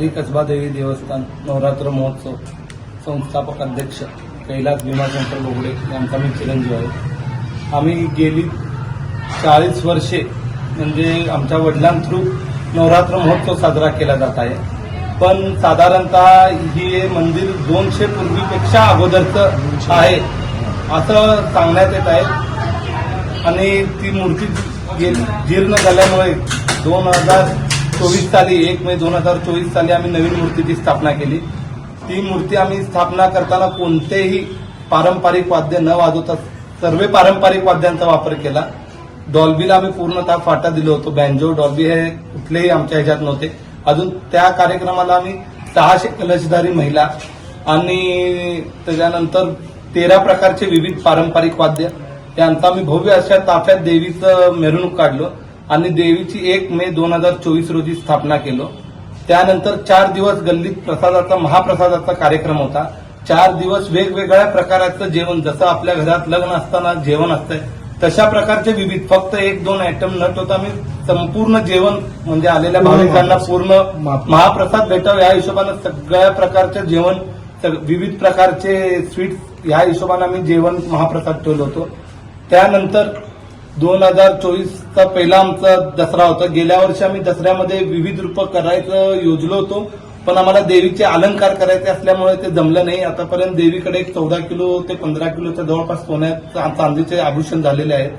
श्री कसबादेवी देवस्थान नवरात्र महोत्सव संस्थापक अध्यक्ष कैलास भीमाशंकर बोगडे यांचा मी चिरंजीव आहे. आम्ही गेली चाळीस वर्षे म्हणजे आमच्या वडिलांथ्रू नवरात्र महोत्सव साजरा केला जात आहे. पण साधारणतः ही मंदिर दोनशे पूर्वीपेक्षा अगोदरचं आहे असं सांगण्यात येत आहे. आणि ती मूर्ती जीर्ण झाल्यामुळे दोन हजार चोवीस साली एक मे दोन हजार चोवीस साली आम्ही नवीन मूर्तीची स्थापना केली. ती मूर्ती आम्ही स्थापना करताना कोणतेही पारंपरिक वाद्य न वाजवता सर्व पारंपरिक वाद्यांचा वापर केला. डॉल्बीला आम्ही पूर्णतः फाटा दिलो होतो. बँजो डॉल्बी हे कुठलेही आमच्या ह्याच्यात नव्हते. अजून त्या कार्यक्रमाला आम्ही सहाशे कलशधारी महिला आणि त्याच्यानंतर तेरा प्रकारचे विविध पारंपरिक वाद्य यांचा आम्ही भव्य अशा ताफ्यात देवीचं मिरवणूक काढलो. आणि देवीची एक मे दोन हजार चोवीस रोजी स्थापना केलो. त्यानंतर चार दिवस गल्लीत प्रसादाचा महाप्रसादाचा कार्यक्रम होता. चार दिवस वेगवेगळ्या प्रकाराचं जेवण जसं आपल्या घरात लग्न असताना जेवण असतंय तशा प्रकारचे विविध. फक्त एक दोन आयटम न ठेवता आम्ही संपूर्ण जेवण म्हणजे आलेल्या भाविकांना पूर्ण महाप्रसाद भेटावं या हिशोबानं सगळ्या प्रकारचं जेवण विविध प्रकारचे स्वीट्स या हिशोबानं आम्ही जेवण महाप्रसाद ठेवलं होतो. त्यानंतर दोन हजार चोवीसचा पहिला आमचा दसरा होता. गेल्या वर्षी आम्ही दसऱ्यामध्ये विविध रूप करायचं योजलो होतो पण आम्हाला देवीचे अलंकार करायचे असल्यामुळे ते जमलं नाही. आतापर्यंत देवीकडे एक चौदा किलो ते पंधरा किलोच्या जवळपास सोन्यात चांदीचे आभूषण झालेले आहेत.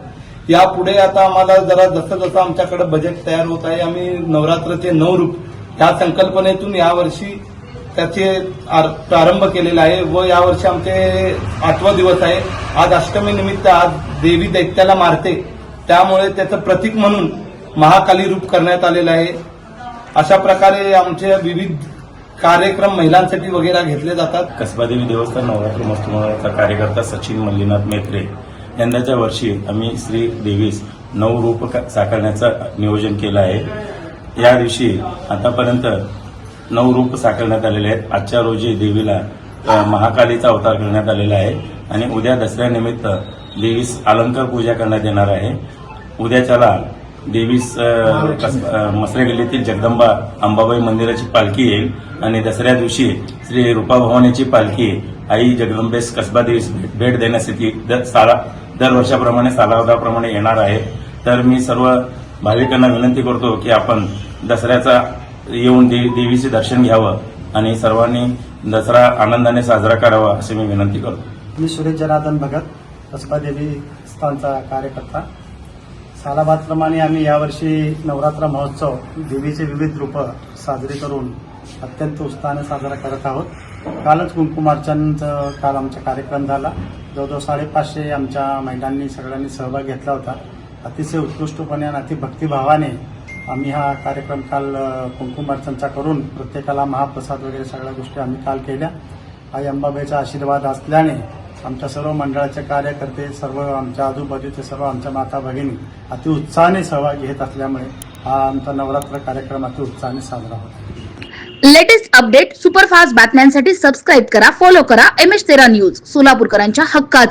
यापुढे आता आम्हाला जरा जसं जसं आमच्याकडे बजेट तयार होत आहे आम्ही नवरात्रचे नऊ रूप ह्या संकल्पनेतून यावर्षी त्याचे आर- प्रारंभ केलेला आहे व यावर्षी आमचे आठवा दिवस आहे. आज अष्टमी निमित्त आज देवी दैत्याला मारते. त्यामुळे त्याचं प्रतीक म्हणून महाकाली रूप करण्यात आलेलं आहे. अशा प्रकारे आमचे विविध कार्यक्रम महिलांसाठी वगैरे घेतले जातात. कसबादेवी देवस्थान नवरात्र महोत्सवाचा कार्यकर्ता सचिन मल्लीनाथ मेत्रे यंदाच्या वर्षी आम्ही श्री देवीस नऊ रूप साकारण्याचं नियोजन केलं आहे. या दिवशी आतापर्यंत नऊ रूप साकारण्यात आलेले आहेत. आजच्या रोजी देवीला महाकालीचा अवतार करण्यात आलेला आहे आणि उद्या दसऱ्यानिमित्त देवीस अलंकार पूजा करण्यात येणार आहे. उद्याच्याला देवीस कस- मसरे गल्लीतील जगदंबा अंबाबाई मंदिराची पालखी येईल आणि दसऱ्या दिवशी श्री रूपाभवानीची पालखी आई जगदंबेस कसबा देवीस भेट- देण्यासाठी दर साला दर वर्षाप्रमाणे सालावधाप्रमाणे येणार आहे. तर मी सर्व भाविकांना विनंती करतो की आपण दसऱ्याचा येऊन दे- देवीचे दर्शन घ्यावं आणि सर्वांनी दसरा आनंदाने साजरा करावा अशी मी विनंती करतो. मी सुरेश जनार्दन भगत बसपा देवी स्थानचा कार्यकर्ता. सालाबादप्रमाणे आम्ही यावर्षी नवरात्र महोत्सव देवीचे विविध रूप साजरे करून अत्यंत उत्साहाने साजरा करत आहोत. कालच कुंकुमार्चनचं काल आमचा कार्यक्रम झाला. जवळजवळ साडेपाचशे आमच्या महिलांनी सगळ्यांनी सहभाग घेतला होता. अतिशय उत्कृष्टपणे आणि अतिभक्तिभावाने आम्ही हा कार्यक्रम काल अ, कुंकुमार्चनचा करून प्रत्येकाला महाप्रसाद वगैरे सगळ्या गोष्टी आम्ही काल केल्या. आई अंबाबाईचा आशीर्वाद असल्याने आमच्या सर्व मंडळाचे कार्यकर्ते सर्व आमच्या आजूबाजूचे सर्व आमच्या माता भगिनी अति उत्साहाने सहभाग घेत असल्यामुळे हा आमचा नवरात्र कार्यक्रम अति उत्साहाने साजरा होतो लेटेस्ट अपडेट सुपरफास्ट बातम्यांसाठी सबस्क्राईब करा फॉलो करा एम एच तेरा न्यूज सोलापूरकरांच्या हक्काचं.